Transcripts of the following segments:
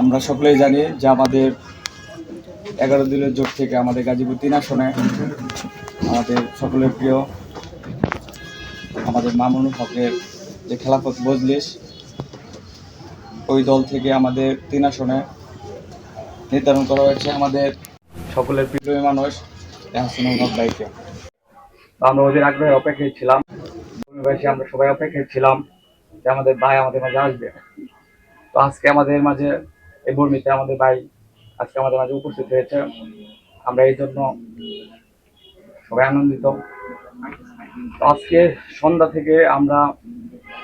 আমরা সকলেই জানি যে আমাদের এগারো দিনের জোট থেকে আমাদের গাজীপুর তিন আসনে আমাদের সকলের প্রিয়, আমাদের মামুনুল হকের যে খেলাফত মজলিস, ওই দল থেকে আমাদের তিন আসনে নির্ধারণ করা হয়েছে আমাদের সকলের প্রিয় মানুষ আমরা ওদের আগ্রহে অপেক্ষায় ছিলাম। আমরা সবাই অপেক্ষায় ছিলাম। যে আমাদের ভাই আমাদের মাঝে আসবে। তো আজকে আমাদের মাঝে এই বর্মিতে আমাদের ভাই আজকে আমাদের মাঝে উপস্থিত হয়েছে। আমরা এই জন্য সবাই আনন্দিত। আজকে সন্ধ্যা থেকে আমরা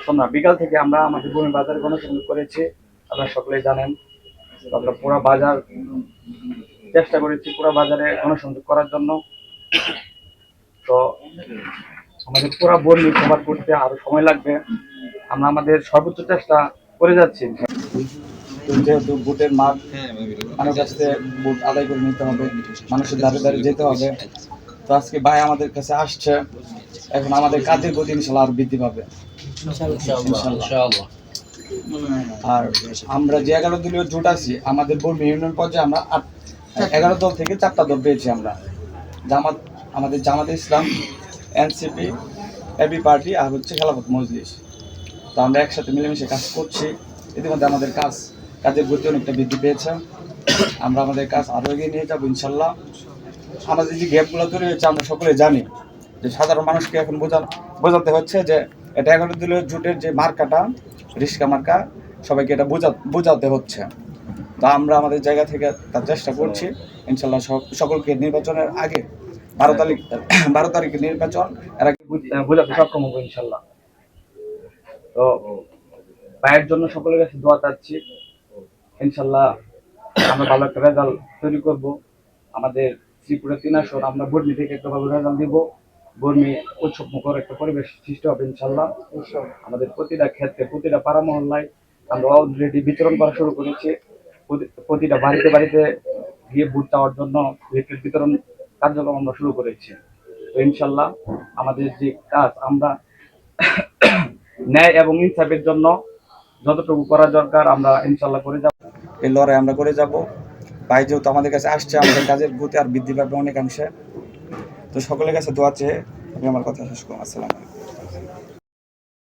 সন্ধ্যা, বিকাল থেকে আমরা আমাদের বর্মি বাজারে গণসংযোগ করেছি। আপনারা সকলেই জানেন, আমরা পুরো বাজার চেষ্টা করেছি পুরো বাজারে গণসংযোগ করার জন্য। তো আমাদের পুরো বর্মি কভার করতে আরও সময় লাগবে। আমরা আমাদের সর্বোচ্চ চেষ্টা করে যাচ্ছি। যেহেতু বুটের মাঠ মানুষের কাছ বুট আদায় করে নিতে হবে মানুষের দ্বারে দ্বারে যেতে হবে। তো আজকে ভাই আমাদের কাছে আসছে। এখন আমাদের কাজের গতি ইনশাল্লাহ আরও বৃদ্ধি পাবে। আর আমরা যে এগারো দলীয় জোট আছি আমাদের বর্মি ইউনিয়ন পর্যায়ে আমরা আট এগারো দল থেকে চারটা দল পেয়েছি আমরা। জামাত আমাদের Jamaat Islam NCP AB party আর হচ্ছে খেলাফত মজলিস। তো আমরা একসাথে মিলেমিশে কাজ করছি। ইতিমধ্যে আমাদের কাজ, কাজের গতি অনেকটা বৃদ্ধি পেয়েছে। আমরা আমাদের কাজ আরও এগিয়ে নিয়ে যাব, ইনশাল্লাহ। আমাদের যে গ্যাপগুলো তৈরি হয়েছে, আমরা সকলে জানি যে সাধারণ মানুষকে এখন বোঝা, বোঝাতে হচ্ছে যে এটা এগারো দলীয় জুটের যে মার্কাটা, রিস্কা মার্কা, সবাইকে এটা বোঝা, বোঝাতে হচ্ছে। তো আমরা আমাদের জায়গা থেকে তার চেষ্টা করছি, ইনশাল্লাহ সক- সকলকে নির্বাচনের আগে বারো তারিখ, বারো তারিখে নির্বাচন, এর আগে বোঝাতে সক্ষম হব, ইনশাল্লাহ। তো ভাইয়ের জন্য সকলের কাছে দোয়া চাচ্ছি। ইনশাল্লাহ আমরা ভালো একটা রেজাল্ট তৈরি করব। আমাদের শ্রীপুরের তিন আসর আমরা বর্মি থেকে একটা ভালো রেজাল্ট দিব। বর্মি উৎসব মুখর একটা পরিবেশ সৃষ্টি হবে ইনশাল্লাহ আমাদের প্রতিটা ক্ষেত্রে প্রতিটা পাড়া মহল্লায় আমরা অলরেডি বিতরণ করা শুরু করেছি। প্রতি- প্রতিটা বাড়িতে বাড়িতে গিয়ে ভোট চাওয়ার জন্য লিফলেট বিতরণ কার্যক্রম আমরা শুরু করেছি। তো ইনশাল্লাহ আমাদের যে কাজ আমরা ন্যায় এবং ইনসাফের জন্য যতটুকু করা দরকার আমরা ইনশাল্লাহ করে যাব। এই লড়াই আমরা করে যাব। ভাই যেহেতু আমাদের কাছে আসছে, আমাদের কাজের গতি আর বৃদ্ধি পাবে অনেকাংশে। তো সকলের কাছে দোয়া চেয়ে আমি আমার কথা শেষ করলাম। আসসালামু আলাইকুম।